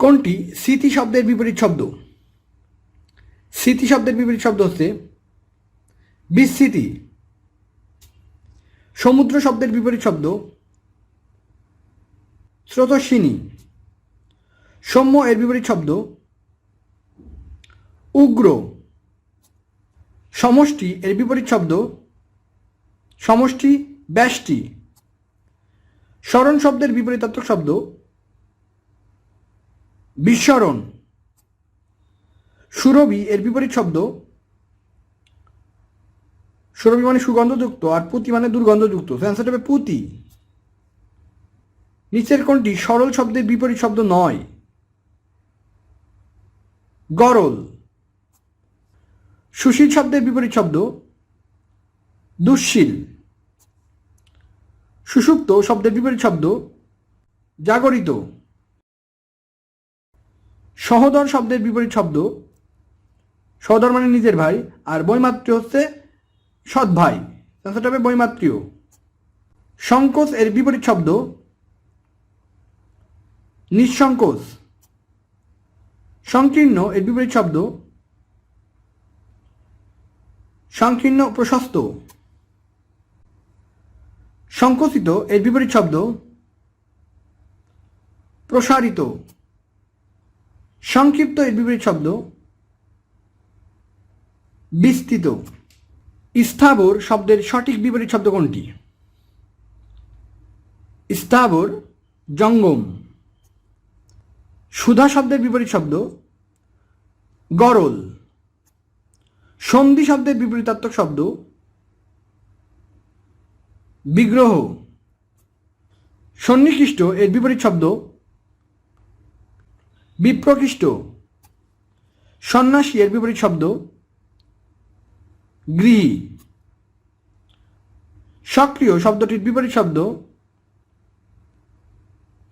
কোনটি? স্মৃতি শব্দের বিপরীত শব্দ। স্মৃতি শব্দের বিপরীত শব্দ হচ্ছে বিস্মৃতি। সমুদ্র শব্দের বিপরীত শব্দ স্রোতস্বিনী। সৌম্য এর বিপরীত শব্দ উগ্র। সমষ্টি এর বিপরীত শব্দ সমষ্টি ব্যষ্টি। স্মরণ শব্দের বিপরীতাত্মক শব্দ বিস্মরণ। সুরভি এর বিপরীত শব্দ। সুরভি মানে সুগন্ধযুক্ত আর পুঁতি মানে দুর্গন্ধযুক্ত। অ্যান্সারটা হবে পুঁতি। নিচের কোনটি সরল শব্দের বিপরীত শব্দ নয়। গরল। সুশীল শব্দের বিপরীত শব্দ। দুঃশীল। সুষুপ্ত শব্দের বিপরীত শব্দ। জাগরিত। সহদর শব্দের বিপরীত শব্দ। সহদর মানে নিজের ভাই, আর বৈমাত্রী হচ্ছে সৎ ভাই। হবে বৈমাত্রীয়। সংকোচ এর বিপরীত শব্দ। নিঃসংকোচ। সংকীর্ণ এর বিপরীত শব্দ। সংকীর্ণ প্রশস্ত। সংকুচিত এর বিপরীত শব্দ। প্রসারিত। সংক্ষিপ্ত এর বিপরীত শব্দ বিস্তৃত। স্থাবর শব্দের সঠিক বিপরীত শব্দ কোনটি? স্থাবর, জঙ্গম। সুধা শব্দের বিপরীত শব্দ গরল। সন্ধি শব্দের বিপরীতাত্মক শব্দ বিগ্রহ। সন্নিকৃষ্ট এর বিপরীত শব্দ বিপ্রকৃষ্ট সন্ন্যাসী এর বিপরীত শব্দ গৃহী। সক্রিয় শব্দটির বিপরীত শব্দ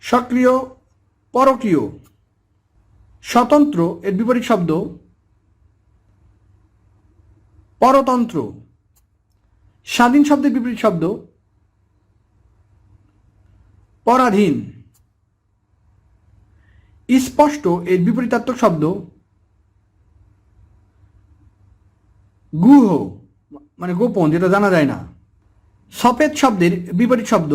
সক্রিয়, পরকীয়। স্বতন্ত্র এর বিপরীত শব্দ পরতন্ত্র। স্বাধীন শব্দের বিপরীত শব্দ পরাধীন। স্পষ্ট এর বিপরীতাত্মক শব্দ গুহ মানে গোপন, যেটা জানা যায় না। সফেদ শব্দের বিপরীত শব্দ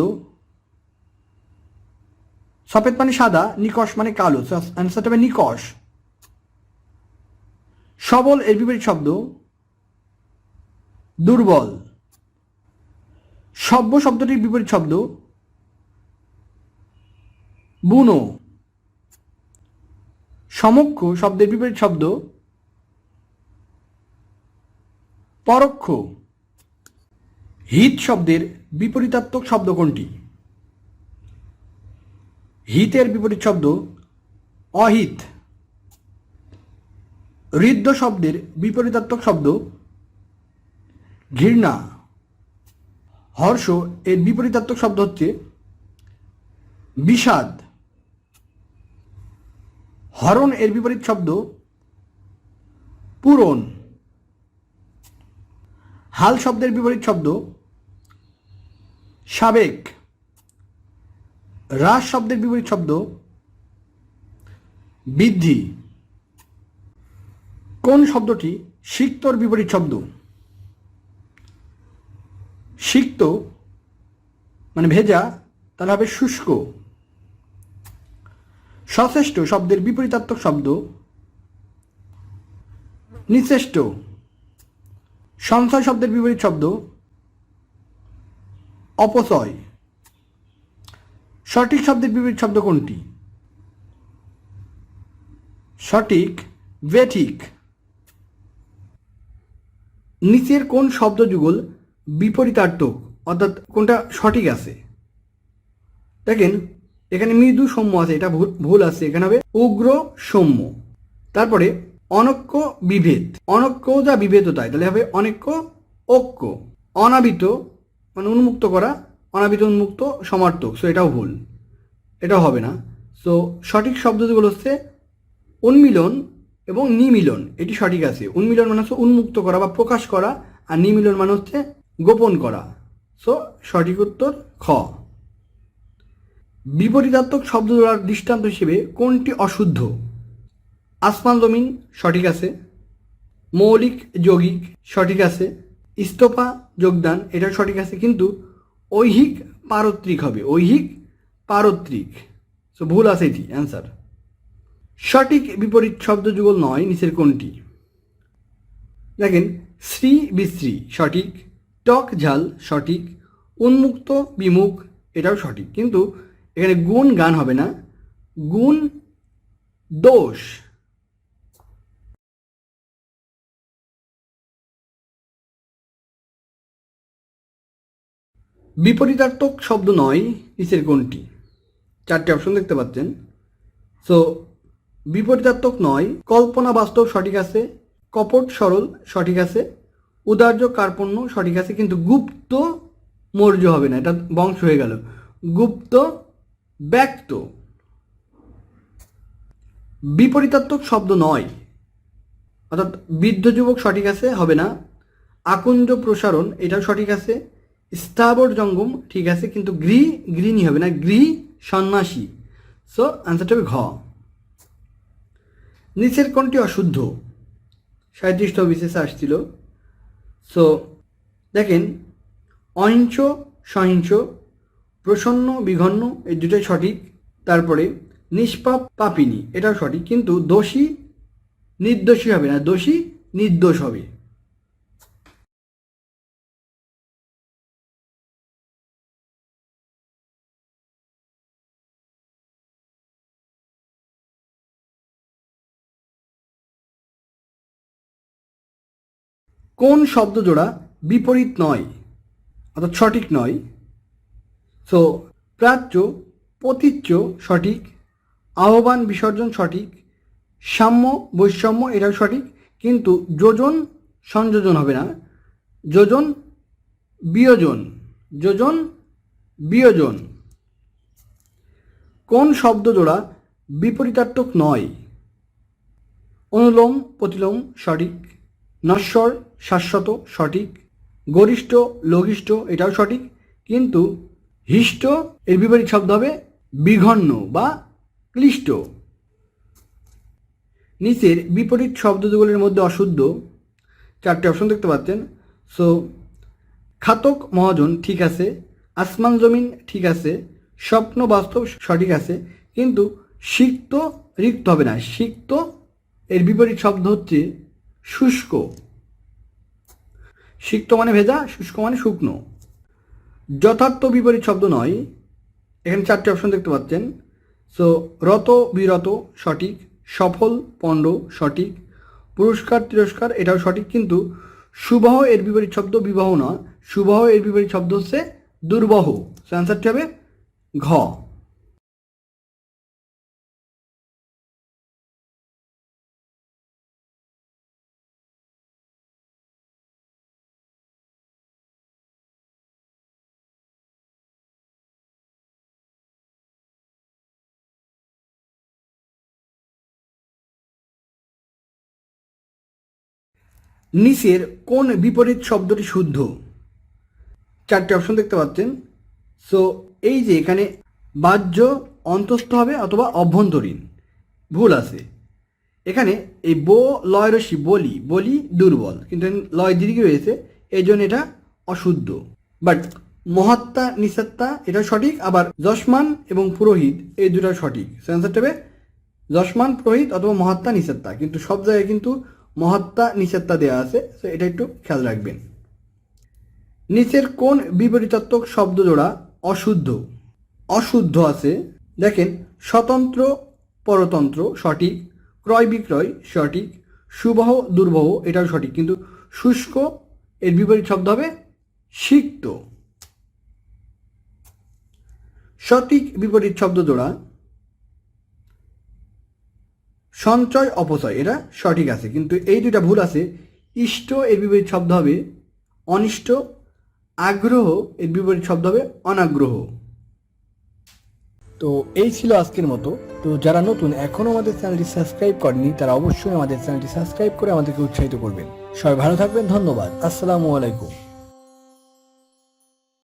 সফেদ মানে সাদা, নিকশ মানে কালো অ্যান্সারটা হবে নিকশ। সবল এর বিপরীত শব্দ, দুর্বল। সভ্য শব্দটির বিপরীত শব্দ, বুনো। সমক্ষ শব্দের বিপরীত শব্দ পরোক্ষ। হিত শব্দের বিপরীতাত্মক শব্দ কোনটি? হিতের বিপরীত শব্দ অহিত। হৃদ্য শব্দের বিপরীতাত্মক শব্দ ঘৃণা। হর্ষ এর বিপরীতাত্মক শব্দ হচ্ছে বিষাদ। হরণ এর বিপরীত শব্দ পূরণ। হাল শব্দের বিপরীত শব্দ সাবেক। হ্রাস শব্দের বিপরীত শব্দ বৃদ্ধি। কোন শব্দটি সিক্তর বিপরীত শব্দ? সিক্ত মানে ভেজা, তাহলে হবে শুষ্ক। সচেষ্ট শব্দের বিপরীতাত্মক শব্দ। নিচেষ্ট সংশয় শব্দের বিপরীত শব্দ। অপচয় সঠিক শব্দের বিপরীত শব্দ কোনটি? সঠিক, বেঠিক। নিচের কোন শব্দ যুগল বিপরীতার্থক? অর্থাৎ কোনটা সঠিক আছে? দেখেন এখানে মৃদু সৌম্য আছে, এটা ভুল আছে, এখানে হবে উগ্র সৌম্য। তারপরে অনক্য বিভেদ, অনক্য যা বিভেদ তাই, তাহলে হবে অনৈক্য ঐক্য, অনাবিত মানে উন্মুক্ত করা, অনাবিত উন্মুক্ত সমার্থক সো এটাও ভুল, এটাও হবে না। সো সঠিক শব্দ যেগুলো হচ্ছে উন্মিলন এবং নিমিলন, এটি সঠিক আছে, উন্মিলন মানে হচ্ছে উন্মুক্ত করা বা প্রকাশ করা, আর নিমিলন মানে হচ্ছে গোপন করা সো সঠিক উত্তর খ। বিপরীতাত্মক শব্দ জোড়ার দৃষ্টান্ত হিসেবে কোনটি অশুদ্ধ? আসমান জমিন, সঠিক আছে। মৌলিক, যৌগিক, সঠিক আছে। ইস্তফা, যোগদান, এটা সঠিক আছে, কিন্তু ঐহিক, পারত্রিক হবে। ঐহিক, পারত্রিক। সো ভুল আছে এটি অ্যান্সার সঠিক বিপরীত শব্দ যুগল নয়, নিচের কোনটি? দেখেন, শ্রী বিশ্রী, সঠিক। টক ঝাল, সঠিক। উন্মুক্ত, বিমুখ, এটাও সঠিক। কিন্তু এখানে গুণ গান হবে না, গুণ দোষ। বিপরীতার্থক শব্দ নয়, নিচের কোনটি? চারটি অপশন দেখতে পাচ্ছেন। সো বিপরীতাত্মক নয়, কল্পনা বাস্তব সঠিক আছে, কপট সরল সঠিক আছে, উদার্য কার্পণ্য সঠিক আছে, কিন্তু গুপ্ত মৌর্য হবে না, এটা বংশ হয়ে গেল। গুপ্ত ব্যক্ত। বিপরীতাত্মক শব্দ নয়। অর্থাৎ বৃদ্ধ যুবক সঠিক আছে, হবে না। আকুঞ্জ প্রসারণ, এটাও সঠিক আছে। স্থাবর জঙ্গম, ঠিক আছে, কিন্তু গৃহ, গৃহিণী হবে না। গৃহ, সন্ন্যাসী। সো অ্যান্সারটা হবে ঘ। নিচের কোনটি অশুদ্ধ। সাঁত্রিশটা বিশেষে আসছিল। সো দেখেন, অহিংস, সহিংস প্রসন্ন, বিঘন্ন, এই দুটোই সঠিক। তারপরে নিষ্পাপ, পাপিনী, এটাও সঠিক। কিন্তু দোষী নির্দোষী হবে না, দোষী নির্দোষ হবে। কোন শব্দ জোড়া বিপরীত নয়, অর্থাৎ সঠিক নয়? সো প্রাচ্য পতিচ্য সঠিক, আহ্বান বিসর্জন সঠিক, সাম্য বৈষম্য এটাও সঠিক, কিন্তু যোজন সংযোজন হবে না। যোজন বিয়োজন যোজন বিয়োজন। কোন শব্দ জোড়া বিপরীতার্থক নয়? অনুলোম, প্রতিলোম সঠিক, নশ্বর, শাশ্বত সঠিক, গরিষ্ঠ, লঘিষ্ঠ এটাও সঠিক, কিন্তু হিষ্ট, এর বিপরীত শব্দ হবে বিঘন্ন বা ক্লিষ্ট। নিচের বিপরীত শব্দগুলোর মধ্যে অশুদ্ধ, চারটে অপশন দেখতে পাচ্ছেন। সো খাতক মহাজন ঠিক আছে, আসমান জমিন ঠিক আছে, স্বপ্ন বাস্তব সঠিক আছে, কিন্তু সিক্ত রিক্ত হবে না। সিক্ত, এর বিপরীত শব্দ হচ্ছে শুষ্ক। সিক্ত মানে ভেজা, শুষ্ক মানে শুকনো। যথার্থ বিপরীত শব্দ নয়। এখানে চারটি অপশন দেখতে পাচ্ছেন। সো রত, বিরত, সঠিক, সফল, পণ্ড, সঠিক, পুরস্কার, তিরস্কার, এটাও সঠিক, কিন্তু সুবাহ এর বিপরীত শব্দ বিবাহ নয়। সুবাহ এর বিপরীত শব্দ হচ্ছে দুর্বহ। সো অ্যান্সারটি হবে ঘ। নিচের কোন বিপরীত শব্দটি শুদ্ধ? চারটে অপশন দেখতে পাচ্ছেন। সো এই যে এখানে বাহ্য অন্তস্থ হবে অথবা অভ্যন্তরীণ। ভুল আছে। এখানে এই বো, লয় রসি বলি বলি দুর্বল। কিন্তু লয় দীর্ঘ রয়েছে এই জন্য এটা অশুদ্ধ। বাট মহাত্মা নিষাত্তা এটা সঠিক, আবার যশমান এবং পুরোহিত, এই দুটো সঠিক। অ্যান্সারটা হবে যশমান, পুরোহিত অথবা মহাত্মা নিষাত্তা কিন্তু সব জায়গায় কিন্তু মহাত্মা নিষেধটা দেওয়া আছে তো এটা একটু খেয়াল রাখবেন। নিচের কোন বিপরীতাত্মক শব্দ জোড়া অশুদ্ধ? অশুদ্ধ আছে, দেখেন, স্বতন্ত্র, পরতন্ত্র, সঠিক, ক্রয় বিক্রয়, সঠিক, সুবহ, দুর্বহ, এটাও সঠিক, কিন্তু শুষ্ক, এর বিপরীত শব্দ হবে সিক্ত। সঠিক বিপরীত শব্দ জোড়া সঞ্চয়, অপচয়, এটা সঠিক আছে। কিন্তু এই দুইটা ভুল আছে। ইষ্ট, এর বিপরীত শব্দ হবে অনিষ্ট। আগ্রহ, এর বিপরীত শব্দ হবে অনাগ্রহ। তো এই ছিল আজকের মতো। তো যারা নতুন এখনও আমাদের চ্যানেলটি সাবস্ক্রাইব করেনি তারা অবশ্যই আমাদের চ্যানেলটি সাবস্ক্রাইব করে আমাদেরকে উৎসাহিত করবেন। সবাই ভালো থাকবেন। ধন্যবাদ। আসসালামু আলাইকুম।